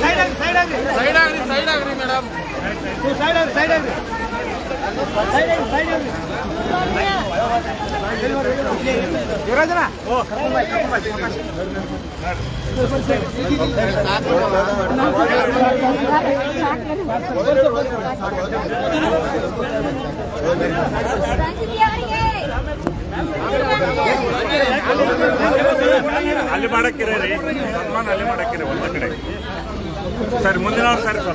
Side agri side agri madam ಅಲ್ಲಿ ಮಾಡಕ್ಕಿರ ರೀ. ಸನ್ಮಾನ ಅಲ್ಲಿ ಮಾಡಕ್ಕಿರ ಒಂದ ಕಡೆ. ಸರ್ ಮುಂದಿನ ಸರ್ ಯುವ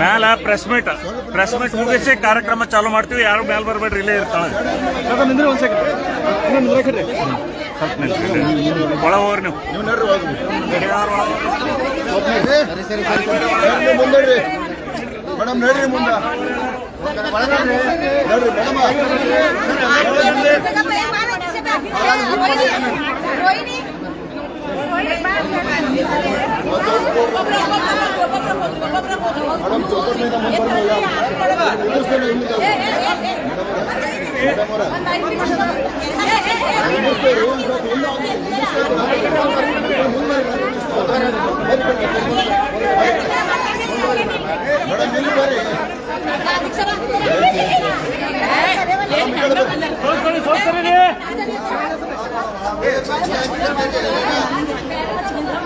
ಮ್ಯಾಲ ಪ್ರೆಸ್ ಮೀಟ್ ಪ್ರೆಸ್ ಮೀಟ್ ಮುಗಿಸಿ ಕಾರ್ಯಕ್ರಮ ಚಾಲು ಮಾಡ್ತೀವಿ. ಯಾರು ಮ್ಯಾಲ ಬರ್ಬೇಡ್ರಿ ಇಲ್ಲೇ ಇರ್ತಾಳೆ. ಒಳ ಹೋಗ್ರಿ ನೀವು. ಮೇಡಮ್ ನೋಡ್ರಿ. ಮುಂದೆ ಮೇಡಮ್ ನಡ್ರಿ ಮುಂದ. ನಡ್ರಿ. ಮೇಡಮ್. ರೋಹಿಣಿ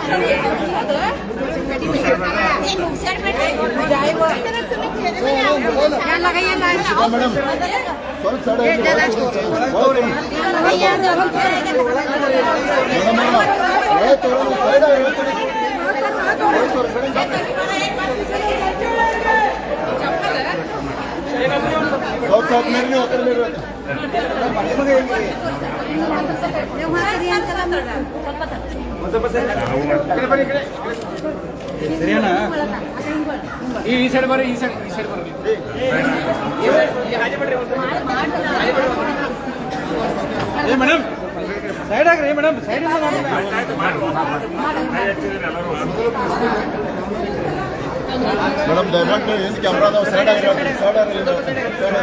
ಮೇಡಮ್ ಚೌಕಟ್ಟಿನಿಂದ ಮುಂದೆ ಮೇಡಮ್ ಇಲ್ಲಿ ಬರ್ರಿ ಮೇಡಮ್ ಸ್ವಲ್ಪ ಸೈಡ್ ಸ್ವಲ್ಪ ಸ್ವಲ್ಪ ಮೇಲೆ ನೀವು ಹತ್ರ ಮೇಲೆ ಸರಿಯಾನ ಈ ಈ ಸೈಡ್ ಬರ್ರಿ ಈ ಸೈಡ್ ಈ ಸೈಡ್ ಬರ್ರಿ ಏ ಮೇಡಮ್ ಸೈಡ್ ಆಗ್ರಿ ಮೇಡಮ್ ಸೈಡ್ ಮೇಡಮ್ ಡೈರೆಕ್ಟ್ ಏನು ಕ್ಯಾಮ್ರಾ ನಾವು ಸೈಡ್ ಆಗಿರೋದು ಸೈಡ್ ಆಗಿರೋದು ಸೈಡ್ ಸೈಡ್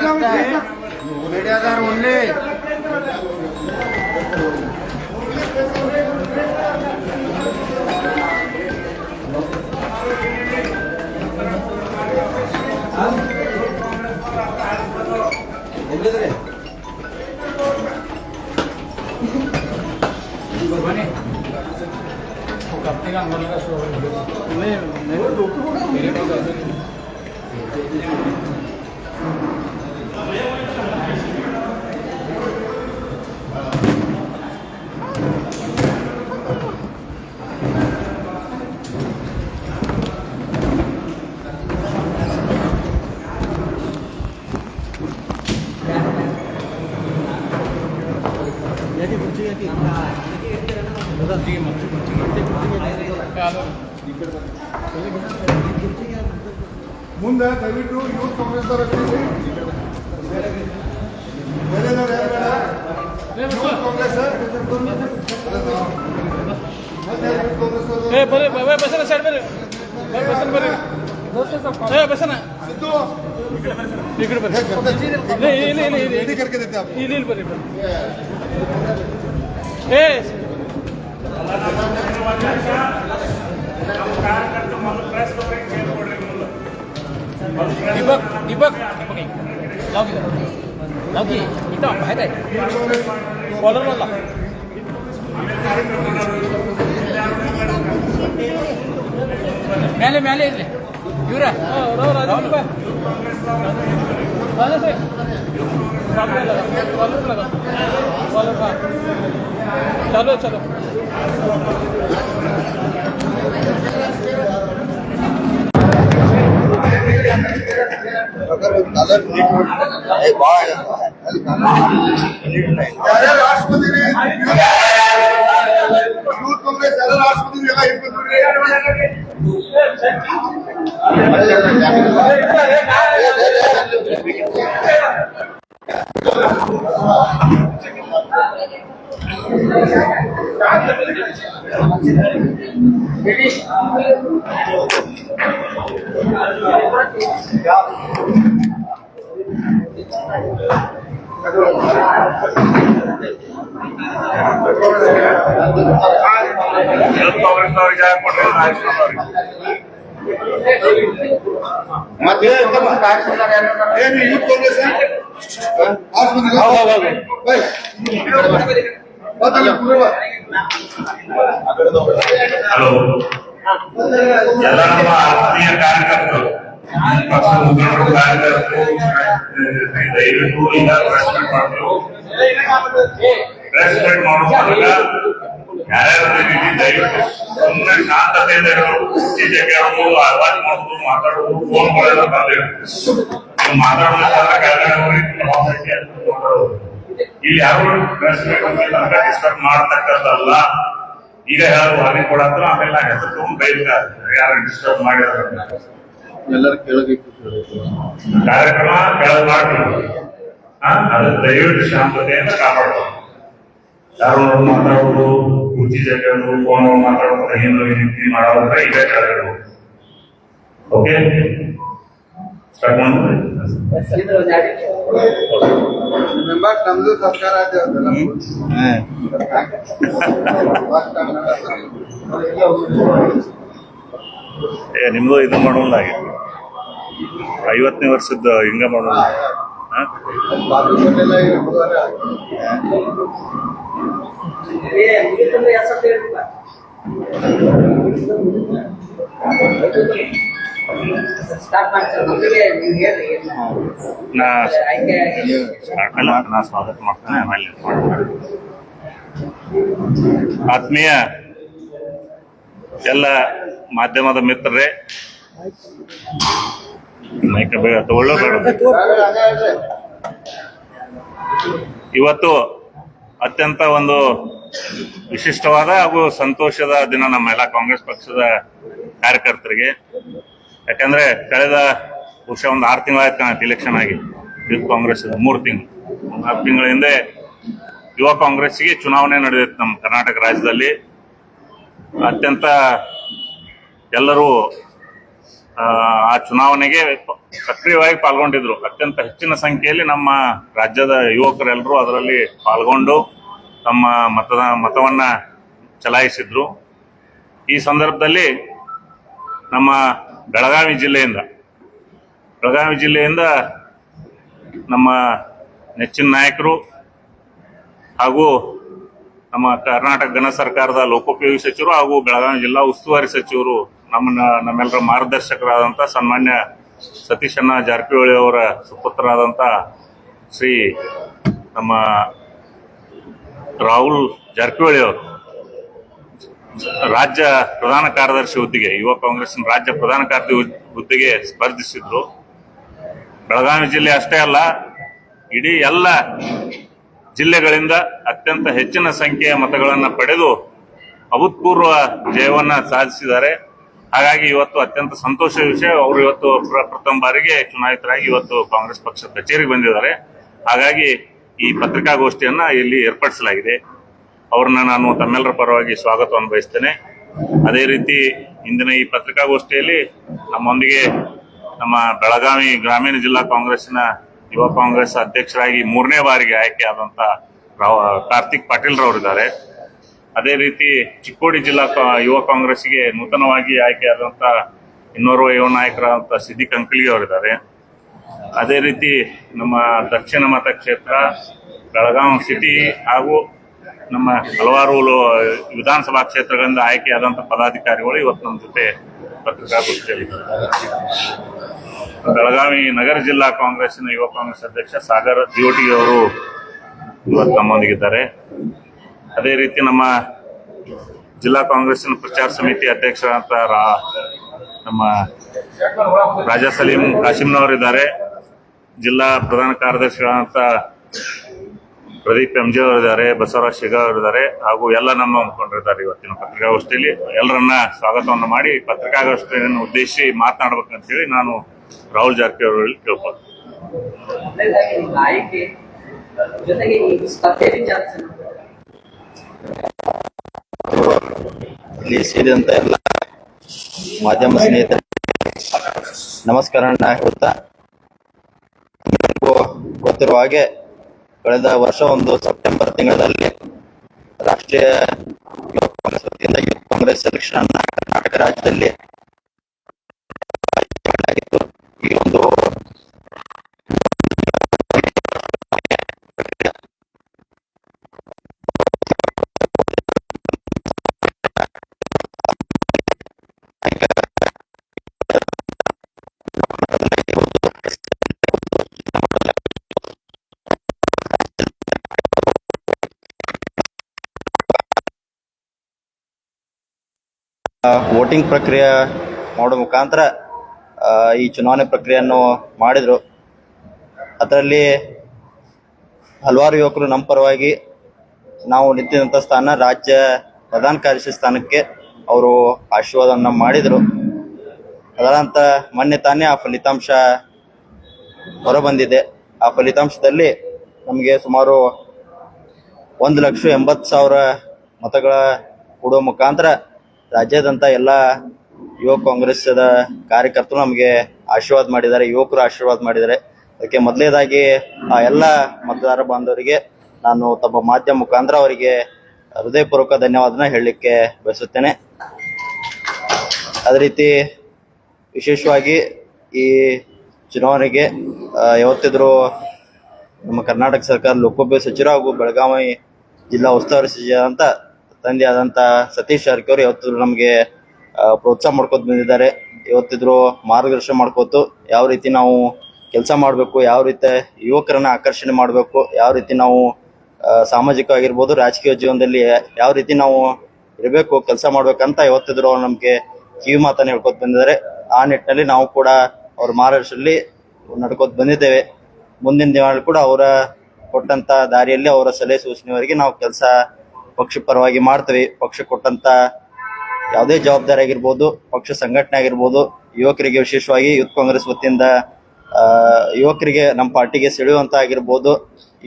ಕಾಂಗ್ರೆಸ್ ಅವ್ರ ಬೇರೆದವ್ರು ಯಾರು ಬೇಡ ಯೂತ್ ಕಾಂಗ್ರೆಸ್ ಮತ್ತೆ ಯೂತ್ ಕಾಂಗ್ರೆಸ್ ಅವರು ಏ ಬರ್ರಿ ಬರ್ರಿ ಬಸನ ಸೈಡ್ ಬರ್ರಿ ಬರ್ರಿ ಬಸನ ಬರ್ರಿ ಏ ಬಸನ ಸಿದ್ದು इकडे बरं नाही नाही नाही रेडी करके देते आपण येईल बरं बरं ए दीपक दीपक दीपक लाव की लाव की इथं बाहेर आहे कॉलरला लाव मेले मेले ಇವ್ರ ಚಲೋ ಚಲೋ ಯಾರ್ಯಾರು ರಾಷ್ಟ್ರಪತಿ ಯೂತ್ ಕಾಂಗ್ರೆಸ್ ಎಲ್ಲ ರಾಷ್ಟ್ರಪತಿ ಎಲ್ಲ ಯೂತ್ ಕಾಂಗ್ರೆಸ್ ಅವ್ರಿಗೆ ಯಾಕೆ ಕೊಟ್ಟಿಲ್ಲ ನಾಯಕರು ಅವ್ರಿಗೆ? ಮತ್ತೆ ಏನು ಯೂತ್ ಕಾಂಗ್ರೆಸ್ ಹಲೋ ಎಲ್ಲ ನಮ್ಮ ಆತ್ಮೀಯ ಕಾರ್ಯಕರ್ತರು ಪಕ್ಷದ ಮುಖಂಡರು ಕಾರ್ಯಕರ್ತರು ದಯವಿಟ್ಟು ಈಗ ಪ್ರೆಸ್ ಮೀಟ್ ಯಾರ್ಯಾರು ದಯವಿಟ್ಟು ಸುಮ್ಮನೆ ಶಾಂತತೆಯಿಂದ ಇರೋರು ಕುರ್ಚಿ ಮಾಡೋದು ಮಾತಾಡೋದು ಫೋನ್ ಮಾಡೋದು ಬಂದಿಲ್ಲ ನೀವು ಮಾತಾಡೋದು. ಇಲ್ಲಿ ಯಾರು ಪ್ರೆಸ್ ಮೀಟ್ ಅಂತ ಡಿಸ್ಟರ್ಬ್ ಮಾಡತಕ್ಕದ್ದಲ್ಲ ಈಗ ಯಾರು ವಾರ್ನಿಂಗ್ ಕೊಡತ್ರ ಆಮೇಲೆ ನಾ ಹೆಸರು ತಗೊಂಡು ಬೈತಾರೆ. ಯಾರು ಡಿಸ್ಟರ್ಬ್ ಮಾಡಿದಾರೆ ಅಂತ. ಎಲ್ಲರೂ ಕೆಳಗೆ ಕಾರ್ಯಕ್ರಮ ಕೆಳಗೆ ಮಾಡ್ತೀವಿ ಅದನ್ನ ಅದು ದಯವಿಟ್ಟು ಶಾಂತತೆಯನ್ನು ಕಾಪಾಡೋದು ಯಾರು ಮಾತಾಡೋದು ಕುರ್ಚಿ ಜಗಳು ಫೋನ್ ಮಾತಾಡೋದು ಏನು ರೀತಿ ಮಾಡೋದ್ರೆ ಈಗ ಹೋಗಿ ಓಕೆ ಸ್ಟಾರ್ಟ್ ಮಾಡ್ಬೋದು ಮೆಂಬರ್ಸ್ ನಮ್ದು ಸರ್ಕಾರ ಏ ನಿಮ್ದು ಇದು ಮಾಡೋಣ ಐವತ್ತನೇ ವರ್ಷದ ಹಿಂಗ ಹಾ ಸ್ವಾಗತ ಮಾಡ್ತೇನೆ ಆಮೇಲೆ. ಆತ್ಮೀಯ ಎಲ್ಲ ಮಾಧ್ಯಮದ ಮಿತ್ರರೇ ಮೈಕ ಬೇಗ ತಗೊಳ್ಳೋ ಇವತ್ತು ಅತ್ಯಂತ ಒಂದು ವಿಶಿಷ್ಟವಾದ ಹಾಗೂ ಸಂತೋಷದ ದಿನ ನಮ್ಮ ಎಲ್ಲ ಕಾಂಗ್ರೆಸ್ ಪಕ್ಷದ ಕಾರ್ಯಕರ್ತರಿಗೆ. ಯಾಕಂದ್ರೆ ಕಳೆದ ವರ್ಷ ಒಂದು ಆರು ತಿಂಗಳಾಯ್ತು ಕಾಣುತ್ತೆ ಇಲೆಕ್ಷನ್ ಆಗಿ. ಯೂತ್ ಕಾಂಗ್ರೆಸ್ ಮೂರು ತಿಂಗಳು. ಒಂದು ಆರು ತಿಂಗಳ ಹಿಂದೆ ಯುವ ಕಾಂಗ್ರೆಸ್ಗೆ ಚುನಾವಣೆ ನಡೆದಿತ್ತು ನಮ್ಮ ಕರ್ನಾಟಕ ರಾಜ್ಯದಲ್ಲಿ. ಅತ್ಯಂತ ಎಲ್ಲರೂ ಆ, ಚುನಾವಣೆಗೆ ಸಕ್ರಿಯವಾಗಿ ಪಾಲ್ಗೊಂಡಿದ್ರು. ಅತ್ಯಂತ ಹೆಚ್ಚಿನ ಸಂಖ್ಯೆಯಲ್ಲಿ ನಮ್ಮ ರಾಜ್ಯದ ಯುವಕರೆಲ್ಲರೂ ಅದರಲ್ಲಿ ಪಾಲ್ಗೊಂಡು ತಮ್ಮ ಮತದ ಮತವನ್ನ ಚಲಾಯಿಸಿದ್ರು. ಈ ಸಂದರ್ಭದಲ್ಲಿ ನಮ್ಮ ಬೆಳಗಾವಿ ಜಿಲ್ಲೆಯಿಂದ ಬೆಳಗಾವಿ ಜಿಲ್ಲೆಯಿಂದ ನಮ್ಮ ನೆಚ್ಚಿನ ನಾಯಕರು ಹಾಗೂ ನಮ್ಮ ಕರ್ನಾಟಕ ಘನ ಸರ್ಕಾರದ ಲೋಕೋಪಯೋಗಿ ಸಚಿವರು ಹಾಗೂ ಬೆಳಗಾವಿ ಜಿಲ್ಲಾ ಉಸ್ತುವಾರಿ ಸಚಿವರು ನಮ್ಮನ್ನ ನಮ್ಮೆಲ್ಲರ ಮಾರ್ಗದರ್ಶಕರಾದಂಥ ಸನ್ಮಾನ್ಯ ಸತೀಶಣ್ಣ ಜಾರಕಿಹೊಳಿ ಅವರ ಸುಪುತ್ರರಾದಂಥ ಶ್ರೀ ನಮ್ಮ ರಾಹುಲ್ ಜಾರಕಿಹೊಳಿ ಅವರು. ರಾಜ್ಯ ಪ್ರಧಾನ ಕಾರ್ಯದರ್ಶಿ ಹುದ್ದೆಗೆ, ಯುವ ಕಾಂಗ್ರೆಸ್ನ ರಾಜ್ಯ ಪ್ರಧಾನ ಕಾರ್ಯದರ್ಶಿ ಹುದ್ದೆಗೆ ಸ್ಪರ್ಧಿಸಿದ್ರು ಬೆಳಗಾವಿ ಜಿಲ್ಲೆ ಅಷ್ಟೇ ಅಲ್ಲ, ಇಡೀ ಎಲ್ಲ ಜಿಲ್ಲೆಗಳಿಂದ ಅತ್ಯಂತ ಹೆಚ್ಚಿನ ಸಂಖ್ಯೆಯ ಮತಗಳನ್ನು ಪಡೆದು, ಅಭೂತಪೂರ್ವ ಜಯವನ್ನು ಸಾಧಿಸಿದ್ದಾರೆ. ಹಾಗಾಗಿ ಇವತ್ತು ಅತ್ಯಂತ ಸಂತೋಷದ ವಿಷಯ. ಅವರು ಇವತ್ತು ಪ್ರ- ಪ್ರಥಮ ಬಾರಿಗೆ ಚುನಾಯಿತರಾಗಿ ಇವತ್ತು ಕಾಂಗ್ರೆಸ್ ಪಕ್ಷದ ಕಚೇರಿಗೆ ಬಂದಿದ್ದಾರೆ. ಹಾಗಾಗಿ ಈ ಪತ್ರಿಕಾಗೋಷ್ಠಿಯನ್ನ ಇಲ್ಲಿ ಏರ್ಪಡಿಸಲಾಗಿದೆ. ಅವ್ರನ್ನ ನಾನು ತಮ್ಮೆಲ್ಲರ ಪರವಾಗಿ ಸ್ವಾಗತವನ್ನು ಬಯಸ್ತೇನೆ ಅದೇ ರೀತಿ ಇಂದಿನ ಈ ಪತ್ರಿಕಾಗೋಷ್ಠಿಯಲ್ಲಿ ನಮ್ಮೊಂದಿಗೆ ನಮ್ಮ ಬೆಳಗಾವಿ ಗ್ರಾಮೀಣ ಜಿಲ್ಲಾ ಕಾಂಗ್ರೆಸ್ನ ಯುವ ಕಾಂಗ್ರೆಸ್ ಅಧ್ಯಕ್ಷರಾಗಿ ಮೂರನೇ ಬಾರಿಗೆ ಆಯ್ಕೆ ರಾವ್, ಕಾರ್ತಿಕ್ ಪಾಟೀಲ್ ರವರಿದ್ದಾರೆ ಅದೇ ರೀತಿ ಚಿಕ್ಕೋಡಿ ಜಿಲ್ಲಾ ಯುವ ಕಾಂಗ್ರೆಸ್ಗೆ ನೂತನವಾಗಿ ಆಯ್ಕೆಯಾದಂತ ಇನ್ನೋರ್ವ ಯುವ ನಾಯಕರಾದಂಥ ಸಿದ್ದಿಕ್ ಅಂಕಲಿ ಅವರಿದ್ದಾರೆ. ಅದೇ ರೀತಿ ನಮ್ಮ ದಕ್ಷಿಣ ಮತಕ್ಷೇತ್ರ ಬೆಳಗಾವಿ ಸಿಟಿ ಹಾಗೂ ನಮ್ಮ ಹಲವಾರು ವಿಧಾನಸಭಾ ಕ್ಷೇತ್ರಗಳಿಂದ ಆಯ್ಕೆಯಾದಂಥ ಪದಾಧಿಕಾರಿಗಳು ಇವತ್ತು ನಮ್ಮ ಜೊತೆ ಪತ್ರಿಕಾಗೋಷ್ಠಿಯಲ್ಲಿದ್ದಾರೆ ಬೆಳಗಾವಿ ನಗರ ಜಿಲ್ಲಾ ಕಾಂಗ್ರೆಸ್ನ ಯುವ ಕಾಂಗ್ರೆಸ್ ಅಧ್ಯಕ್ಷ ಸಾಗರ್ ಜಿಯೋಟಿ ಅವರು ಇವತ್ತು ನಮ್ಮೊಂದಿಗಿದ್ದಾರೆ. ಅದೇ ರೀತಿ ನಮ್ಮ ಜಿಲ್ಲಾ ಕಾಂಗ್ರೆಸ್ನ ಪ್ರಚಾರ ಸಮಿತಿ ಅಧ್ಯಕ್ಷರಾದಂಥ ರಾ ನಮ್ಮ ರಾಜಾ ಸಲೀಂ ಕಾಶಿಂನವರಿದ್ದಾರೆ ಜಿಲ್ಲಾ ಪ್ರಧಾನ ಕಾರ್ಯದರ್ಶಿಗಳಾದಂಥ ಪ್ರದೀಪ್ ಎಂ ಜಿ ಅವರಿದ್ದಾರೆ, ಬಸವರಾಜ್ ಅವರು ಇದ್ದಾರೆ ಹಾಗೂ ಎಲ್ಲ ನಮ್ಮ ಮುಖಂಡರಿದ್ದಾರೆ ಇವತ್ತಿನ ಪತ್ರಿಕಾಗೋಷ್ಠಿಯಲ್ಲಿ. ಎಲ್ಲರನ್ನ ಸ್ವಾಗತವನ್ನು ಮಾಡಿ ಪತ್ರಿಕಾಗೋಷ್ಠಿಯನ್ನು ಉದ್ದೇಶಿಸಿ ಮಾತನಾಡಬೇಕಂತೇಳಿ ನಾನು ರಾಹುಲ್ ಜಾರಕಿಹೊಳಿ ಕೇಳ್ಬೋದು ಮೊದಲನೇದಾಗಿ ನಿಮ್ಮ ಆಯ್ಕೆ ಜೊತೆಗೆ ಈ ಸ್ಪರ್ಧೆ ವಿಚಾರಿಸಲು ಇಲ್ಲಿ ಸೇರಿದಂತ ಎಲ್ಲ ಮಾಧ್ಯಮ ಸ್ನೇಹಿತರ ನಮಸ್ಕಾರ ಹೇಳ್ತಾ. ಗೊತ್ತಿರುವ ಹಾಗೆ ಕಳೆದ ವರ್ಷ ಒಂದು ಸೆಪ್ಟೆಂಬರ್ ತಿಂಗಳಲ್ಲಿ ರಾಷ್ಟ್ರೀಯ ಯುವ ಕಾಂಗ್ರೆಸ್ ವತಿಯಿಂದ ಯುವ ಕಾಂಗ್ರೆಸ್ ಎಲೆಕ್ಷನ್ ಕರ್ನಾಟಕ ರಾಜ್ಯದಲ್ಲಿ ಈ ಒಂದು ವೋಟಿಂಗ್ ಪ್ರಕ್ರಿಯೆ ಮಾಡೋ ಮುಖಾಂತರ ಈ ಚುನಾವಣೆ ಪ್ರಕ್ರಿಯೆಯನ್ನು ಮಾಡಿದ್ರು. ಅದರಲ್ಲಿ ಹಲವಾರು ಯುವಕರು ನಮ್ಮ ಪರವಾಗಿ ನಾವು ನಿಂತಿದ್ದಂಥ ಸ್ಥಾನ ರಾಜ್ಯ ಪ್ರಧಾನ ಕಾರ್ಯದರ್ಶಿ ಸ್ಥಾನಕ್ಕೆ ಅವರು ಆಶೀರ್ವಾದವನ್ನು ಮಾಡಿದರು. ಅದರಂತ ಮೊನ್ನೆ ತಾನೇ ಆ ಫಲಿತಾಂಶ ಹೊರಬಂದಿದೆ. ಆ ಫಲಿತಾಂಶದಲ್ಲಿ ನಮಗೆ ಸುಮಾರು ಒಂದು ಲಕ್ಷ ಎಂಬತ್ತು ಸಾವಿರ ಮತಗಳ ಕೊಡುವ ಮುಖಾಂತರ ರಾಜ್ಯಾದ್ಯಂತ ಎಲ್ಲ ಯುವ ಕಾಂಗ್ರೆಸ್ದ ಕಾರ್ಯಕರ್ತರು ನಮಗೆ ಆಶೀರ್ವಾದ ಮಾಡಿದ್ದಾರೆ, ಯುವಕರು ಆಶೀರ್ವಾದ ಮಾಡಿದ್ದಾರೆ. ಅದಕ್ಕೆ ಮೊದಲನೇದಾಗಿ ಆ ಎಲ್ಲ ಮತದಾರ ಬಾಂಧವರಿಗೆ ನಾನು ತಮ್ಮ ಮಾಧ್ಯಮ ಮುಖಾಂತರ ಅವರಿಗೆ ಹೃದಯಪೂರ್ವಕ ಧನ್ಯವಾದನ ಹೇಳಲಿಕ್ಕೆ ಬಯಸುತ್ತೇನೆ. ಅದೇ ರೀತಿ ವಿಶೇಷವಾಗಿ ಈ ಚುನಾವಣೆಗೆ ಯಾವತ್ತಿದ್ರು ನಮ್ಮ ಕರ್ನಾಟಕ ಸರ್ಕಾರ ಲೋಕೋಪಯೋಗಿ ಸಚಿವರು ಹಾಗೂ ಬೆಳಗಾವಿ ಜಿಲ್ಲಾ ಉಸ್ತುವಾರಿ ಸಚಿವರಾದಂಥ ತಂದೆ ಆದಂತ ಸತೀಶ್ ಜಾರಕಿಹೊಳಿ ಯಾವತ್ತಿದ್ರು ನಮಗೆ ಪ್ರೋತ್ಸಾಹ ಮಾಡ್ಕೊತ ಬಂದಿದ್ದಾರೆ. ಇವತ್ತಿದ್ರು ಮಾರ್ಗದರ್ಶನ ಮಾಡ್ಕೋತು ಯಾವ ರೀತಿ ನಾವು ಕೆಲಸ ಮಾಡಬೇಕು, ಯಾವ ರೀತಿ ಯುವಕರನ್ನ ಆಕರ್ಷಣೆ ಮಾಡಬೇಕು, ಯಾವ ರೀತಿ ನಾವು ಸಾಮಾಜಿಕವಾಗಿರ್ಬೋದು, ರಾಜಕೀಯ ಜೀವನದಲ್ಲಿ ಯಾವ ರೀತಿ ನಾವು ಇರಬೇಕು, ಕೆಲಸ ಮಾಡ್ಬೇಕಂತ ಯಾವತ್ತಿದ್ರು ಅವ್ರು ನಮಗೆ ಕಿವಿ ಮಾತನ್ನ ಹೇಳ್ಕೊತ ಬಂದಿದ್ದಾರೆ. ಆ ನಿಟ್ಟಿನಲ್ಲಿ ನಾವು ಕೂಡ ಅವ್ರ ಮಾರ್ಗದರ್ಶನಲ್ಲಿ ನಡ್ಕೋತ ಬಂದಿದ್ದೇವೆ. ಮುಂದಿನ ದಿನಗಳಲ್ಲಿ ಕೂಡ ಅವರ ಕೊಟ್ಟಂತ ದಾರಿಯಲ್ಲಿ ಅವರ ಸಲಹೆ ಸೂಚನೆವರೆಗೆ ನಾವು ಕೆಲಸ ಪಕ್ಷ ಪರವಾಗಿ ಮಾಡ್ತೇವೆ. ಪಕ್ಷ ಕೊಟ್ಟಂತ ಯಾವುದೇ ಜವಾಬ್ದಾರಿ ಆಗಿರ್ಬೋದು, ಪಕ್ಷ ಸಂಘಟನೆ ಆಗಿರ್ಬೋದು, ಯುವಕರಿಗೆ ವಿಶೇಷವಾಗಿ ಯೂತ್ ಕಾಂಗ್ರೆಸ್ ವತಿಯಿಂದ ಯುವಕರಿಗೆ ನಮ್ಮ ಪಾರ್ಟಿಗೆ ಸೆಳೆಯುವಂತ ಆಗಿರ್ಬೋದು,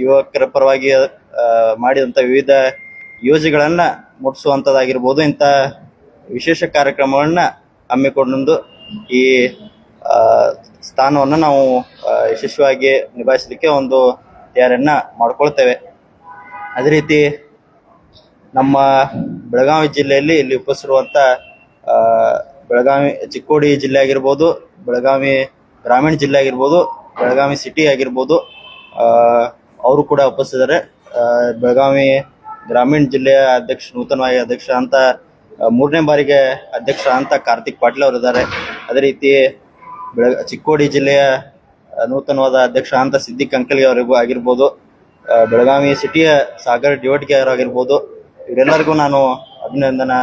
ಯುವಕರ ಪರವಾಗಿ ಮಾಡಿದಂಥ ವಿವಿಧ ಯೋಜನೆಗಳನ್ನ ಮುಟ್ಟಿಸುವಂತದ್ದಾಗಿರ್ಬೋದು ಇಂಥ ವಿಶೇಷ ಕಾರ್ಯಕ್ರಮಗಳನ್ನ ಹಮ್ಮಿಕೊಂಡು ಈ ಸ್ಥಾನವನ್ನು ನಾವು ಯಶಸ್ವಿಯಾಗಿ ನಿಭಾಯಿಸಲಿಕ್ಕೆ ಒಂದು ತಯಾರಿಯನ್ನ ಮಾಡ್ಕೊಳ್ತೇವೆ. ಅದೇ ರೀತಿ ನಮ್ಮ ಬೆಳಗಾವಿ ಜಿಲ್ಲೆಯಲ್ಲಿ ಇಲ್ಲಿ ಉಪಸಿರುವಂತ ಬೆಳಗಾವಿ ಚಿಕ್ಕೋಡಿ ಜಿಲ್ಲೆ ಆಗಿರ್ಬೋದು, ಬೆಳಗಾವಿ ಗ್ರಾಮೀಣ ಜಿಲ್ಲೆ ಆಗಿರ್ಬೋದು, ಬೆಳಗಾವಿ ಸಿಟಿ ಆಗಿರ್ಬೋದು ಅವರು ಕೂಡ ಉಪಸ್ಥಿತರೆ ಬೆಳಗಾವಿ ಗ್ರಾಮೀಣ ಜಿಲ್ಲೆಯ ಅಧ್ಯಕ್ಷ, ನೂತನವಾಗಿ ಅಧ್ಯಕ್ಷ ಅಂತ ಮೂರನೇ ಬಾರಿಗೆ ಅಧ್ಯಕ್ಷ ಅಂತ ಕಾರ್ತಿಕ್ ಪಾಟೀಲ್ ಅವರು ಇದ್ದಾರೆ. ಅದೇ ರೀತಿ ಬೆಳ ಚಿಕ್ಕೋಡಿ ಜಿಲ್ಲೆಯ ನೂತನವಾದ ಅಧ್ಯಕ್ಷ ಅಂತ ಸಿದ್ದಿಕ್ ಅಂಕಲ್ಗೆ ಅವರಿಗೂ ಆಗಿರ್ಬೋದು ಬೆಳಗಾವಿ ಸಿಟಿಯ ಸಾಗರ್ ಡಿವಟ್ಗೆ ಅವರಾಗಿರ್ಬೋದು ಇವರೆಲ್ಲರಿಗೂ ನಾನು ಅಭಿನಂದನ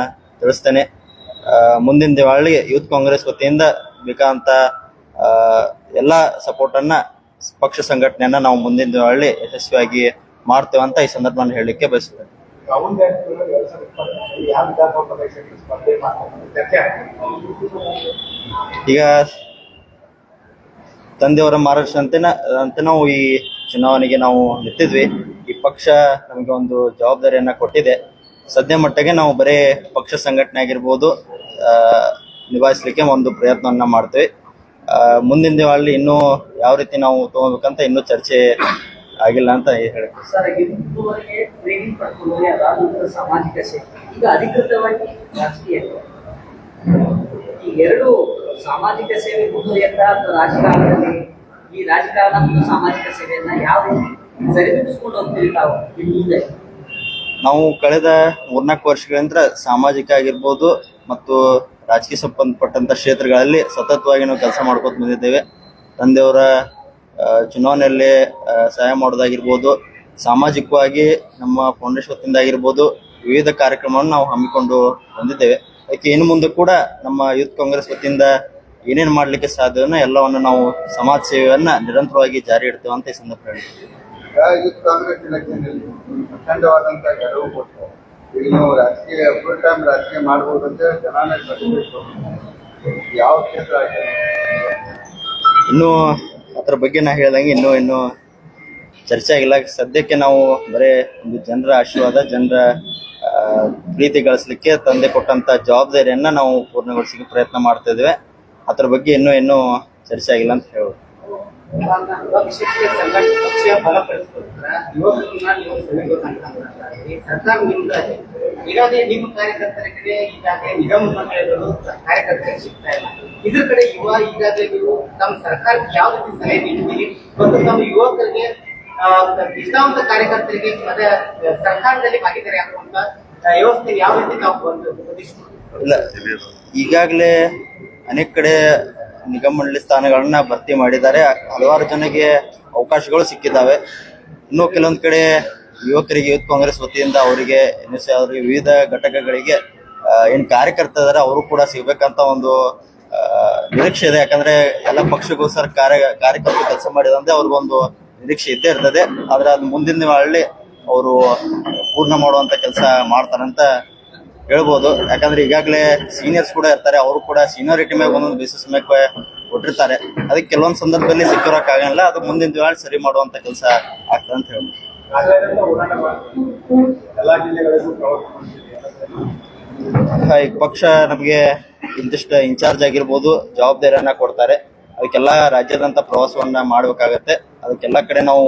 ತಿಳಿಸ್ತೇನೆ. ಮುಂದಿನ ದಿವಾಳಿ ಯೂತ್ ಕಾಂಗ್ರೆಸ್ ವತಿಯಿಂದ ಬೇಕಾದಂತ ಆ, ಎಲ್ಲ ಸಪೋರ್ಟನ್ನು ಪಕ್ಷ ಸಂಘಟನೆಯನ್ನು ನಾವು ಮುಂದಿನ ದಿವಾಳಿ ಯಶಸ್ವಿಯಾಗಿ ಮಾಡ್ತೇವೆ ಅಂತ ಈ ಸಂದರ್ಭವನ್ನು ಹೇಳಲಿಕ್ಕೆ ಬಯಸ್ತೇನೆ ಈಗ ತಂದೆಯವರ ಮಾರ್ಗದರ್ಶನಂತೆ ಅಂತ ನಾವು ಈ ಚುನಾವಣೆಗೆ ನಾವು ನಿಂತಿದ್ವಿ. ಈ ಪಕ್ಷ ನಮಗೆ ಒಂದು ಜವಾಬ್ದಾರಿಯನ್ನ ಕೊಟ್ಟಿದೆ. ಸದ್ಯ ಮಟ್ಟಿಗೆ ನಾವು ಬರೇ ಪಕ್ಷ ಸಂಘಟನೆ ಆಗಿರ್ಬೋದು ನಿಭಾಯಿಸ್ಲಿಕ್ಕೆ ಒಂದು ಪ್ರಯತ್ನವನ್ನ ಮಾಡ್ತೀವಿ. ಮುಂದಿನ ದಿನಗಳಲ್ಲಿ ಇನ್ನೂ ಯಾವ ರೀತಿ ನಾವು ತಗೋಬೇಕಂತ ಇನ್ನೂ ಚರ್ಚೆ ಆಗಿಲ್ಲ ಅಂತ ಹೇಳಿ ಎರಡು ಸಾಮಾಜಿಕ ಸೇವೆ ಮುಂದುವರಿಯತ್ತ ರಾಜಕಾರಣದಲ್ಲಿ ಈ ರಾಜಕಾರಣ ಮತ್ತು ಸಾಮಾಜಿಕ ಸೇವೆಯನ್ನ ಯಾವ ಸರಿದೂಗಿಸ್ಕೊಂಡು ಹೋಗ್ತೀವಿ ತಾವು? ಮುಂದೆ? ನಾವು ಕಳೆದ ಮೂರ್ನಾಲ್ಕು ವರ್ಷಗಳಿಂದ ಸಾಮಾಜಿಕ ಆಗಿರ್ಬೋದು ಮತ್ತು ರಾಜಕೀಯ ಸಂಬಂಧಪಟ್ಟಂತ ಕ್ಷೇತ್ರಗಳಲ್ಲಿ ಸತತವಾಗಿ ನಾವು ಕೆಲಸ ಮಾಡ್ಕೊತ ಬಂದಿದ್ದೇವೆ. ತಂದೆಯವರ ಚುನಾವಣೆಯಲ್ಲಿ ಸಹಾಯ ಮಾಡೋದಾಗಿರ್ಬೋದು, ಸಾಮಾಜಿಕವಾಗಿ ನಮ್ಮ ಫೌಂಡೇಶನ್ ವತಿಯಿಂದ ಆಗಿರ್ಬೋದು ವಿವಿಧ ಕಾರ್ಯಕ್ರಮವನ್ನು ನಾವು ಹಮ್ಮಿಕೊಂಡು ಬಂದಿದ್ದೇವೆ. ಅದಕ್ಕೆ ಇನ್ನು ಮುಂದೆ ಕೂಡ ನಮ್ಮ ಯೂತ್ ಕಾಂಗ್ರೆಸ್ ವತಿಯಿಂದ ಏನೇನು ಮಾಡಲಿಕ್ಕೆ ಸಾಧ್ಯವನ್ನ ಎಲ್ಲವನ್ನು ನಾವು ಸಮಾಜ ಸೇವೆಯನ್ನ ನಿರಂತರವಾಗಿ ಜಾರಿ ಇಡ್ತೇವೆ ಅಂತ ಈ ಸಂದರ್ಭ ಕಾಂಗ್ರೆಸ್ ಗೆಲುವು ರಾಜಕೀಯ ಫುಲ್ ಟೈಮ್ ರಾಜಕೀಯ ಮಾಡ್ಬೋದು ಅಂತ ಜನಾನೇ ಯಾವ ಕ್ಷೇತ್ರ ಇನ್ನೂ ಅದ್ರ ಬಗ್ಗೆ ನಾ ಹೇಳ್ದಂಗೆ ಇನ್ನೂ ಇನ್ನೂ ಚರ್ಚೆ ಆಗಿಲ್ಲ. ಸದ್ಯಕ್ಕೆ ನಾವು ಬರೇ ಒಂದು ಜನರ ಆಶೀರ್ವಾದ, ಜನರ ಪ್ರೀತಿ ಗಳಿಸ್ಲಿಕ್ಕೆ ತಂದೆ ಕೊಟ್ಟಂತ ಜವಾಬ್ದಾರಿಯನ್ನ ನಾವು ಪೂರ್ಣಗೊಳಿಸಲಿಕ್ಕೆ ಪ್ರಯತ್ನ ಮಾಡ್ತಾ ಇದ್ದೇವೆ. ಅದ್ರ ಬಗ್ಗೆ ಇನ್ನೂ ಇನ್ನೂ ಚರ್ಚೆ ಆಗಿಲ್ಲ ಅಂತ ಹೇಳ್ಬೋದು. ಪಕ್ಷಕ್ಕೆ ಸಂಘಟ ಪಕ್ಷ ಬಲಪಡಿಸ್ಕೋಸ್ಕರ ಸರ್ಕಾರ ನಿಮ್ದು. ಈಗಾಗಲೇ ನಿಮ್ಮ ಕಾರ್ಯಕರ್ತರ ಕಡೆ ಈಗಾಗಲೇ ನಿಗಮ ಮಂಡಳಿಗಳು ಕಾರ್ಯಕರ್ತರಿಗೆ ಸಿಗ್ತಾ ಇಲ್ಲ ಇದ್ರ ಕಡೆ ಯುವ ಈಗಾಗಲೇ ನೀವು ತಮ್ಮ ಸರ್ಕಾರಕ್ಕೆ ಯಾವ ರೀತಿ ಸಲಹೆ ನೀಡ್ತೀರಿ ಮತ್ತು ತಮ್ಮ ಯುವಕರಿಗೆ ನಿಷ್ಠಾವಂತ ಕಾರ್ಯಕರ್ತರಿಗೆ ಮತ್ತೆ ಸರ್ಕಾರದಲ್ಲಿ ಭಾಗಿದಾರಿ ಆ, ವ್ಯವಸ್ಥೆ ಯಾವ ರೀತಿ ನಾವು ಒಂದು ಇಲ್ಲ ಈಗಾಗಲೇ ಅನೇಕ ಕಡೆ ನಿಗಮ ಮಂಡಳಿ ಸ್ಥಾನಗಳನ್ನ ಭರ್ತಿ ಮಾಡಿದ್ದಾರೆ. ಹಲವಾರು ಜನಕ್ಕೆ ಅವಕಾಶಗಳು ಸಿಕ್ಕಿದ್ದಾವೆ. ಇನ್ನು ಕೆಲವೊಂದು ಕಡೆ ಯುವಕರಿಗೆ, ಯೂತ್ ಕಾಂಗ್ರೆಸ್ ವತಿಯಿಂದ ಅವರಿಗೆ ವಿವಿಧ ಘಟಕಗಳಿಗೆ ಏನು ಏನ್ ಕಾರ್ಯಕರ್ತ ಇದಾರೆ, ಅವರು ಕೂಡ ಸಿಗ್ಬೇಕಂತ ಒಂದು ನಿರೀಕ್ಷೆ ಇದೆ. ಯಾಕಂದ್ರೆ ಎಲ್ಲ ಪಕ್ಷಗೋಸ್ಕರ ಕಾರ್ಯ, ಕಾರ್ಯಕರ್ತರು ಕೆಲಸ ಮಾಡಿದಂತೆ ಅವ್ರಿಗೊಂದು ನಿರೀಕ್ಷೆ ಇದ್ದೇ ಇರ್ತದೆ. ಆದ್ರೆ ಅದು ಮುಂದಿನ ದಿನಗಳಲ್ಲಿ ಅವರು ಪೂರ್ಣ ಮಾಡುವಂತ ಕೆಲಸ ಮಾಡ್ತಾರಂತ ಹೇಳ್ಬೋದು. ಯಾಕಂದ್ರೆ ಈಗಾಗಲೇ ಸೀನಿಯರ್ಸ್ ಕೂಡ ಇರ್ತಾರೆ, ಅವರು ಕೂಡ ಸೀನಿಯಾರಿಟಿ ಮೇಲೆ ಒಂದೊಂದು ಬೇಸಿಸ್ ಮೇಲೆ ಕೊಟ್ಟಿರ್ತಾರೆ. ಅದಕ್ಕೆ ಕೆಲವೊಂದು ಸಂದರ್ಭದಲ್ಲಿ ಸಿಕ್ಕಿರೋಕ್ಕಾಗಲ್ಲ ಅದು ಮುಂದಿನ ದಿನ ಸರಿ ಮಾಡುವಂತ ಕೆಲಸ ಆಗ್ತದೆ ಅಂತ ಹೇಳ್ಬೋದು. ಈ ಪಕ್ಷ ನಮಗೆ ಇಂತಿಷ್ಟು ಇನ್ಚಾರ್ಜ್ ಆಗಿರ್ಬೋದು, ಜವಾಬ್ದಾರಿಯನ್ನ ಕೊಡ್ತಾರೆ. ಅದಕ್ಕೆಲ್ಲ ರಾಜ್ಯದಂತ ಪ್ರವಾಸವನ್ನ ಮಾಡಬೇಕಾಗತ್ತೆ. ಅದಕ್ಕೆಲ್ಲ ಕಡೆ ನಾವು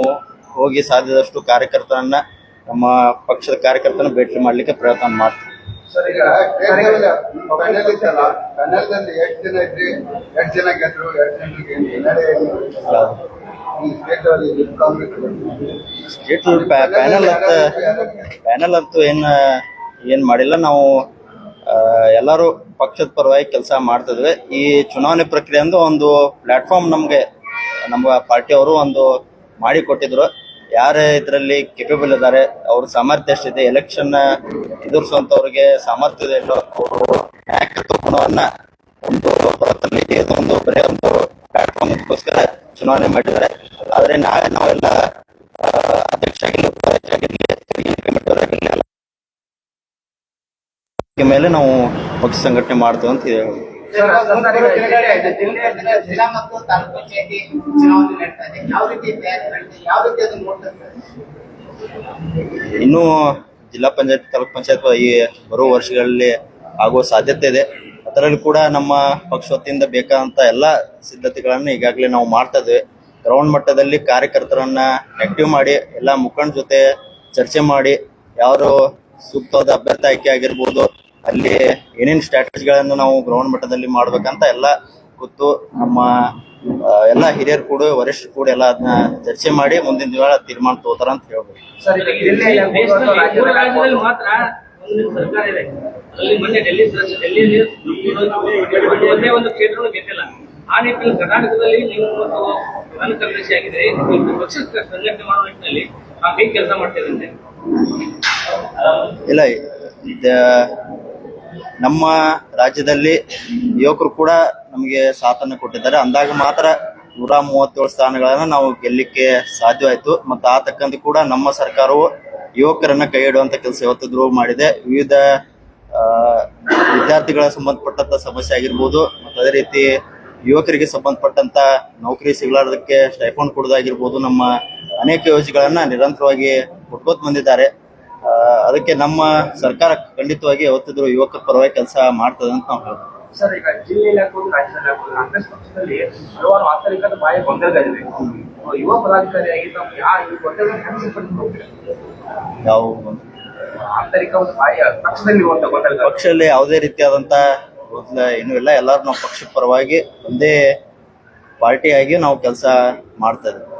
ಹೋಗಿ ಸಾಧ್ಯದಷ್ಟು ಕಾರ್ಯಕರ್ತರನ್ನ, ನಮ್ಮ ಪಕ್ಷದ ಕಾರ್ಯಕರ್ತನ ಭೇಟಿ ಮಾಡ್ಲಿಕ್ಕೆ ಪ್ರಯತ್ನ ಮಾಡ್ತೀವಿ. ಸರ್. ಈಗ ಪ್ಯಾನೆಲ್ ಇತ್ತಲ್ಲ? ಪ್ಯಾನೆಲ್ದಲ್ಲಿ ಎಷ್ಟು ಜನ ಇದ್ರಿ? ಎಷ್ಟು ಜನ ಗೆದ್ರು? ಎಷ್ಟು ಜನರಿಗೆ ಏನು ಹಿನ್ನಡೆ ಏನು? ಈ ಸ್ಟೇಟ್ ಅಲ್ಲಿ ಯೂತ್ ಕಾಂಗ್ರೆಸ್ ಸ್ಟೇಟ್ ಪ್ಯಾನಲ್ ಅಂತ ಪ್ಯಾನಲ್ ಅಂತೂ ಏನ್ ಏನ್ ಮಾಡಿಲ್ಲ. ನಾವು ಆ, ಎಲ್ಲರೂ ಪಕ್ಷದ ಪರವಾಗಿ ಕೆಲಸ ಮಾಡ್ತಿದ್ವಿ ಈ ಚುನಾವಣೆ ಪ್ರಕ್ರಿಯೆ ಅಂದ್ರೆ ಒಂದು ಪ್ಲಾಟ್ಫಾರ್ಮ್ ನಮ್ಗೆ ನಮ್ಮ ಪಾರ್ಟಿಯವರು ಒಂದು ಮಾಡಿ ಕೊಟ್ಟಿದ್ರು ಯಾರೇ ಇದರಲ್ಲಿ ಕೆಪೇಬಲ್ ಇದ್ದಾರೆ, ಅವ್ರ ಸಾಮರ್ಥ್ಯ ಎಷ್ಟಿದೆ ಎಲೆಕ್ಷನ್ ಎದುರಿಸುವಂತವ್ರಿಗೆ ಸಾಮರ್ಥ್ಯ ಇದೆ ಅವರು ನಾಯಕತ್ವ ಗುಣವನ್ನ ಒಂದು ಪ್ರತಿನಿಧಿ ಒಂದು ಬರೀ ಒಂದು ಪ್ಲಾಟ್ಫಾರ್ಮ್ಗೋಸ್ಕರ ಚುನಾವಣೆ ಮಾಡಿದ್ದಾರೆ. ಆದ್ರೆ ನಾಳೆ ನಾವೆಲ್ಲ ಅಧ್ಯಕ್ಷ ಆಗಿರ್ಲಿ ಉಪಾಧ್ಯಕ್ಷ ಆಗಿರ್ಲಿ ಮೇಲೆ ನಾವು ಪಕ್ಷ ಸಂಘಟನೆ ಮಾಡ್ತೇವೆ ಅಂತ ಹೇಳಿ ಜಿಲ್ಲಾ ಮತ್ತು ತಾಲೂಕು ಪಂಚಾಯತಿ ಚುನಾವಣೆ ನಡೀತಾ ಇದೆ. ಯಾವ ರೀತಿ ತಯಾರಿ ನಡೀತಾ ಯಾವ ರೀತಿ ಅದನ್ನು ನೋಡ್ತಾ ಇನ್ನೂ ಜಿಲ್ಲಾ ಪಂಚಾಯತ್ ತಾಲೂಕ್ ಪಂಚಾಯತ್ ಈ ಬರುವ ವರ್ಷಗಳಲ್ಲಿ ಆಗುವ ಸಾಧ್ಯತೆ ಇದೆ. ಅದರಲ್ಲಿ ಕೂಡ ನಮ್ಮ ಪಕ್ಷ ವತಿಯಿಂದ ಬೇಕಾದಂತ ಎಲ್ಲ ಸಿದ್ಧತೆಗಳನ್ನು ಈಗಾಗಲೇ ನಾವು ಮಾಡ್ತಾ ಇದ್ದೇವೆ. ಗ್ರೌಂಡ್ ಮಟ್ಟದಲ್ಲಿ ಕಾರ್ಯಕರ್ತರನ್ನ ಆಕ್ಟಿವ್ ಮಾಡಿ ಎಲ್ಲ ಮುಖಂಡ ಜೊತೆ ಚರ್ಚೆ ಮಾಡಿ ಯಾರು ಸೂಕ್ತವಾದ ಅಭ್ಯರ್ಥಿ ಆಯ್ಕೆ ಆಗಿರ್ಬೋದು ಅಲ್ಲಿ ಏನೇನ್ ಸ್ಟ್ರಾಟಜಿಗಳನ್ನು ನಾವು ಗ್ರೌಂಡ್ ಮಟ್ಟದಲ್ಲಿ ಮಾಡ್ಬೇಕಂತ ಎಲ್ಲ ಕೂತು ನಮ್ಮ ಎಲ್ಲ ಹಿರಿಯರು ಕೂಡ ವರಿಷ್ಠರು ಕೂಡ ಎಲ್ಲ ಅದನ್ನ ಚರ್ಚೆ ಮಾಡಿ ಮುಂದಿನ ದಿನ ತೀರ್ಮಾನ ತಗೋತಾರ ಅಂತ ಹೇಳ್ಬೋದು. ಸರ್ ಈಗ ಜಿಲ್ಲೆಯಲ್ಲಿ ಆಗ್ಬೋದು ದೇಶದಲ್ಲಿ ಅಥವಾ ಮೂರು ರಾಜ್ಯದಲ್ಲಿ ರಾಜ್ಯದಲ್ಲಿ ಮಾತ್ರ ಒಂದು ಸರ್ಕಾರ ಇದೆ. ಅಲ್ಲಿ ಮೊನ್ನೆ ಡೆಲ್ಲಿ ಡೆಲ್ಲಿಯಲ್ಲಿ ಒಂದೇ ಒಂದು ಕ್ಷೇತ್ರವನ್ನು ಗೆದ್ದಿಲ್ಲ. ಆ ನಿಟ್ಟಿನಲ್ಲಿ ಕರ್ನಾಟಕದಲ್ಲಿ ನೀವು ಒಂದು ಪ್ರಧಾನ ಕಾರ್ಯದರ್ಶಿ ಆಗಿದ್ರೆ ಪಕ್ಷ ಸಂಘಟನೆ ಮಾಡುವ ನಿಟ್ಟಿನಲ್ಲಿ ನಾವು ಹೇಗೆ ಕೆಲಸ ಮಾಡ್ತಿದ್ದಂತೆ ಇಲ್ಲ ನಮ್ಮ ರಾಜ್ಯದಲ್ಲಿ ಯುವಕರು ಕೂಡ ನಮಗೆ ಸಾಥನ್ನು ಕೊಟ್ಟಿದ್ದಾರೆ. ಅಂದಾಗ ಮಾತ್ರ ನೂರ ಮೂವತ್ತೇಳು ಸ್ಥಾನಗಳನ್ನ ನಾವು ಗೆಲ್ಲಿಕ್ಕೆ ಸಾಧ್ಯವಾಯಿತು ಮತ್ತು ಆ ತಕ್ಕಂತೆ ಕೂಡ ನಮ್ಮ ಸರ್ಕಾರವು ಯುವಕರನ್ನ ಕೈ ಹಿಡುವಂತ ಕೆಲಸ ದ್ರೋಹ ಮಾಡಿದೆ. ವಿವಿಧ ವಿದ್ಯಾರ್ಥಿಗಳ ಸಂಬಂಧಪಟ್ಟಂತ ಸಮಸ್ಯೆ ಆಗಿರ್ಬೋದು, ಮತ್ತು ಅದೇ ರೀತಿ ಯುವಕರಿಗೆ ಸಂಬಂಧಪಟ್ಟಂತ ನೌಕರಿ ಸಿಗಲಾರದಕ್ಕೆ ಸ್ಟೈಫೋನ್ ಕೊಡೋದಾಗಿರ್ಬೋದು, ನಮ್ಮ ಅನೇಕ ಯೋಜನೆಗಳನ್ನ ನಿರಂತರವಾಗಿ ಕೊಟ್ಕೋತ್ ಬಂದಿದ್ದಾರೆ. ಅದಕ್ಕೆ ನಮ್ಮ ಸರ್ಕಾರ ಖಂಡಿತವಾಗಿ ಯಾವತ್ತಿದ್ರು ಯುವಕರ ಪರವಾಗಿ ಕೆಲಸ ಮಾಡ್ತದೆ ಅಂತ ನಾವು ಹೇಳ್ತೀವಿ ಸರ್ ಈಗ ಜಿಲ್ಲೆಯಲ್ಲಿ ಆಗ್ಬೋದು ರಾಜ್ಯದಲ್ಲಿ ಆಗ್ಬೋದು ಕಾಂಗ್ರೆಸ್ ಪಕ್ಷದಲ್ಲಿ ಹಲವಾರು ಆಂತರಿಕದ ಬಾಯ ಗೊಂದಲಗಳಿವೆ. ಯುವ ಪದಾಧಿಕಾರಿಯಾಗಿ ನಾವು ಯಾ ಈ ಗೊಂದಲ ಹೆಂಗೆ ಪಡಿಸ್ಕೊಳ್ತೀವಿ ಯಾವ ಆಂತರಿಕ ಒಂದು ಬಾಯ ಪಕ್ಷದಲ್ಲಿ ಇರುವಂತ ಗೊಂದಲ ಪಕ್ಷದಲ್ಲಿ ಯಾವುದೇ ರೀತಿಯಾದಂತ ಗೊಂದಲ ಏನೂ ಇಲ್ಲ. ಎಲ್ಲಾರು ನಾವು ಪಕ್ಷದ ಪರವಾಗಿ ಒಂದೇ ಪಾರ್ಟಿಯಾಗಿ ನಾವು ಕೆಲಸ ಮಾಡ್ತಾ ಇದ್ದೀವಿ.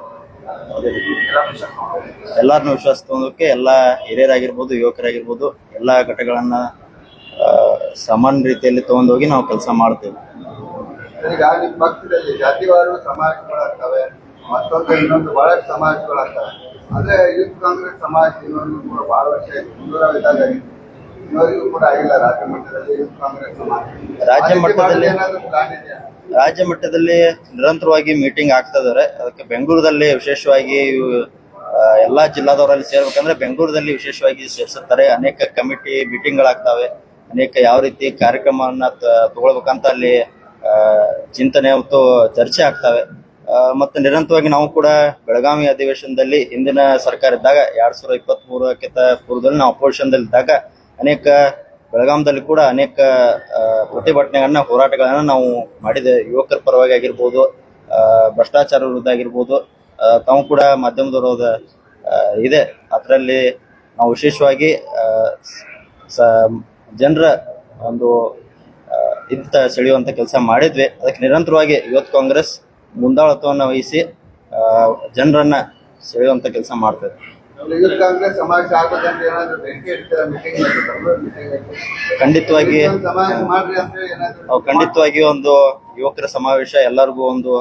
ಎಲ್ಲರನ್ನೂ ವಿಶ್ವಾಸ ತಗೊಂಡೋಕೆ ಎಲ್ಲ ಹಿರಿಯರಾಗಿರ್ಬೋದು ಯುವಕರಾಗಿರ್ಬೋದು ಎಲ್ಲ ಘಟಕಗಳನ್ನ ಆ, ಸಮಾನ ರೀತಿಯಲ್ಲಿ ತಗೊಂಡೋಗಿ ನಾವು ಕೆಲಸ ಮಾಡ್ತೇವೆ. ಪಕ್ಷದಲ್ಲಿ ಜಾತಿವಾರು ಸಮಾಜಗಳಾಗ್ತವೆ ಮತ್ತೊಂದು ಇನ್ನೊಂದು ಬಹಳಷ್ಟು ಸಮಾಜಗಳಾಗ್ತವೆ. ಅಂದ್ರೆ ಯೂತ್ ಕಾಂಗ್ರೆಸ್ ಸಮಾಜ ಇನ್ನೊಂದು ಕೂಡ ಬಹಳ ವರ್ಷ ಇದ್ದಾಗ ಇನ್ನವರಿಗೂ ಕೂಡ ಆಗಿಲ್ಲ ರಾಜ್ಯ ಮಟ್ಟದಲ್ಲಿ ಯೂತ್ ಕಾಂಗ್ರೆಸ್ ಸಮಾಜ. ರಾಜ್ಯ ಮಟ್ಟದಲ್ಲಿ- ಮಾಡಲು ಪ್ಲಾನ್ ಇದೆಯಾ? ರಾಜ್ಯ ಮಟ್ಟದಲ್ಲಿ ನಿರಂತರವಾಗಿ ಮೀಟಿಂಗ್ ಆಗ್ತಾ ಇದಾರೆ. ಅದಕ್ಕೆ ಬೆಂಗಳೂರಲ್ಲಿ ವಿಶೇಷವಾಗಿ ಎಲ್ಲಾ ಜಿಲ್ಲಾದವರಲ್ಲಿ ಸೇರ್ಬೇಕಂದ್ರೆ ಬೆಂಗಳೂರಲ್ಲಿ ವಿಶೇಷವಾಗಿ ಸೇರ್ಸುತ್ತಾರೆ. ಅನೇಕ ಕಮಿಟಿ ಮೀಟಿಂಗ್ಗಳಾಗ್ತವೆ ಅನೇಕ ಯಾವ ರೀತಿ ಕಾರ್ಯಕ್ರಮವನ್ನ ತಗೊಳ್ಬೇಕಂತ ಅಲ್ಲಿ ಚಿಂತನೆ ಮತ್ತು ಚರ್ಚೆ ಆಗ್ತವೆ. ಮತ್ತು ನಿರಂತರವಾಗಿ ನಾವು ಕೂಡ ಬೆಳಗಾವಿ ಅಧಿವೇಶನದಲ್ಲಿ ಹಿಂದಿನ ಸರ್ಕಾರ ಇದ್ದಾಗ ಎರಡ್ ಸಾವಿರದ ಇಪ್ಪತ್ತ್ ಮೂರಕ್ಕಿಂತ ಪೂರ್ವದಲ್ಲಿ ನಾವು ಅಪೋಸಿಷನ್ ಇದ್ದಾಗ ಅನೇಕ ಬೆಳಗಾಂದಲ್ಲಿ ಕೂಡ ಅನೇಕ ಪ್ರತಿಭಟನೆಗಳನ್ನ, ಹೋರಾಟಗಳನ್ನ ನಾವು ಮಾಡಿದೆ. ಯುವಕರ ಪರವಾಗಿ ಆಗಿರ್ಬೋದು ಭ್ರಷ್ಟಾಚಾರ ವಿರುದ್ಧ ಆಗಿರ್ಬೋದು ತಾವು ಕೂಡ ಮಾಧ್ಯಮದವರದ ಇದೆ. ಅದರಲ್ಲಿ ನಾವು ವಿಶೇಷವಾಗಿ ಜನರ ಒಂದು ಇಂತ ಸೆಳೆಯುವಂತ ಕೆಲಸ ಮಾಡಿದ್ವಿ. ಅದಕ್ಕೆ ನಿರಂತರವಾಗಿ ಯುವತ್ ಕಾಂಗ್ರೆಸ್ ಮುಂದಾಳತ್ವವನ್ನು ವಹಿಸಿ ಜನರನ್ನ ಸೆಳೆಯುವಂತ ಕೆಲಸ ಮಾಡ್ತೇವೆ ಯೂತ್ ಕಾಂಗ್ರೆಸ್ ಸಮಾಜ ಆಗ್ಬೇಕಂತ ಏನಾದ್ರು ಬೆಂಕಿ ಇಡ್ತೀರಾ ಮೀಟಿಂಗ್ ಮೀಟಿಂಗ್ ಖಂಡಿತವಾಗಿ ಸಮಾಜ ಮಾಡ್ರಿ ಅಂತ ಹೇಳಿ ಏನಾದ್ರು ನಾವು ಖಂಡಿತವಾಗಿ ಒಂದು ಯುವಕರ ಸಮಾವೇಶ ಎಲ್ಲರಿಗೂ ಒಂದು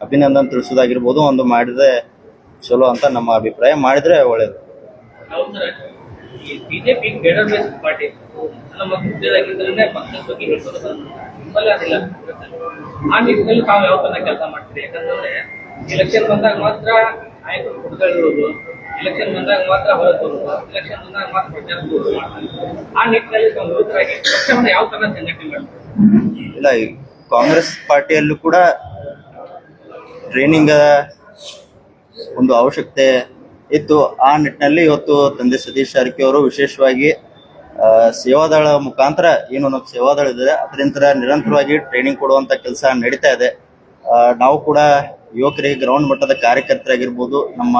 ಅಭಿನಂದನೆ ತಿಳಿಸೋದಾಗಿರ್ಬೋದು ಒಂದು ಮಾಡಿದ್ರೆ ಚಲೋ ಅಂತ ನಮ್ಮ ಅಭಿಪ್ರಾಯ. ಮಾಡಿದ್ರೆ ಒಳ್ಳೇದು. ಹೌದು ಸರ್ ಈ ಬಿಜೆಪಿ ಬೇಡರ್ ಪಾರ್ಟಿ ನಮ್ಮ ಹುದ್ದೆದಾಗಿದ್ದರಿಂದ ಪಕ್ಷದ ಬಗ್ಗೆ ಹೇಳ್ಕೊಂಡು ನಿಮ್ಮಲ್ಲಿ ಅದಿಲ್ಲ. ಆ ನಿಟ್ಟಿನಲ್ಲಿ ತಾವು ಯಾವ ತರ ಕೆಲಸ ಮಾಡ್ತೀರಿ? ಯಾಕಂತಂದ್ರೆ ಎಲೆಕ್ಷನ್ ಬಂದಾಗ ಮಾತ್ರ ನಾಯಕರು ಹುಡುಗಳಿರೋದು ಎಲೆಕ್ಷನ್ ಬಂದಾಗ ಮಾತ್ರ ಹೊರತು ಎಲೆಕ್ಷನ್ ಬಂದಾಗ ಮಾತ್ರ ಪ್ರಚಾರ ಆ ನಿಟ್ಟಿನಲ್ಲಿ ವಿರುದ್ಧರಾಗಿ ಪಕ್ಷವನ್ನು ಯಾವ ತರ ಸಂಘಟನೆ ಮಾಡ್ತಾರೆ? ಇಲ್ಲ ಕಾಂಗ್ರೆಸ್ ಪಾರ್ಟಿಯಲ್ಲೂ ಕೂಡ ಟ್ರೈನಿಂಗ್ ಒಂದು ಅವಶ್ಯಕತೆ ಇತ್ತು. ಆ ನಿಟ್ಟಿನಲ್ಲಿ ಇವತ್ತು ತಂದೆ ಸತೀಶ್ ಜಾರಕಿ ಅವರು ವಿಶೇಷವಾಗಿ ಸೇವಾದಳ ಮುಖಾಂತರ ಏನು ನಮ್ಮ ಸೇವಾದಳ ಇದೆ. ಅದರಿಂದ ನಿರಂತರವಾಗಿ ಟ್ರೈನಿಂಗ್ ಕೊಡುವಂತ ಕೆಲಸ ನಡೀತಾ ಇದೆ. ನಾವು ಕೂಡ ಯುವಕರಿಗೆ ಗ್ರೌಂಡ್ ಮಟ್ಟದ ಕಾರ್ಯಕರ್ತರಾಗಿರ್ಬೋದು. ನಮ್ಮ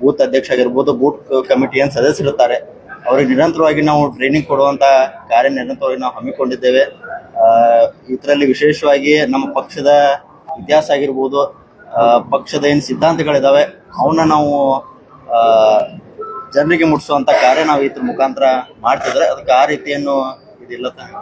ಬೂತ್ ಅಧ್ಯಕ್ಷ ಆಗಿರ್ಬೋದು, ಬೂತ್ ಕಮಿಟಿ ಏನ್ ಸದಸ್ಯರಿರ್ತಾರೆ. ಅವ್ರಿಗೆ ನಿರಂತರವಾಗಿ ನಾವು ಟ್ರೈನಿಂಗ್ ಕೊಡುವಂತ ಕಾರ್ಯ ನಿರಂತರವಾಗಿ ನಾವು ಹಮ್ಮಿಕೊಂಡಿದ್ದೇವೆ. ಇದರಲ್ಲಿ ವಿಶೇಷವಾಗಿ ನಮ್ಮ ಪಕ್ಷದ ಇತಿಹಾಸ ಆಗಿರ್ಬೋದು ಪಕ್ಷದ ಏನು ಸಿದ್ಧಾಂತಗಳಿದಾವೆ ಅವನ್ನ ನಾವು ಜನರಿಗೆ ಮುಟ್ಟಿಸುವಂತ ಕಾರ್ಯ ನಾವು ಇದ್ರ ಮುಖಾಂತರ ಮಾಡ್ತಿದ್ರೆ ಅದಕ್ಕೆ ಆ ರೀತಿಯನ್ನು ಇದಿಲ್ಲ ತಾನೆ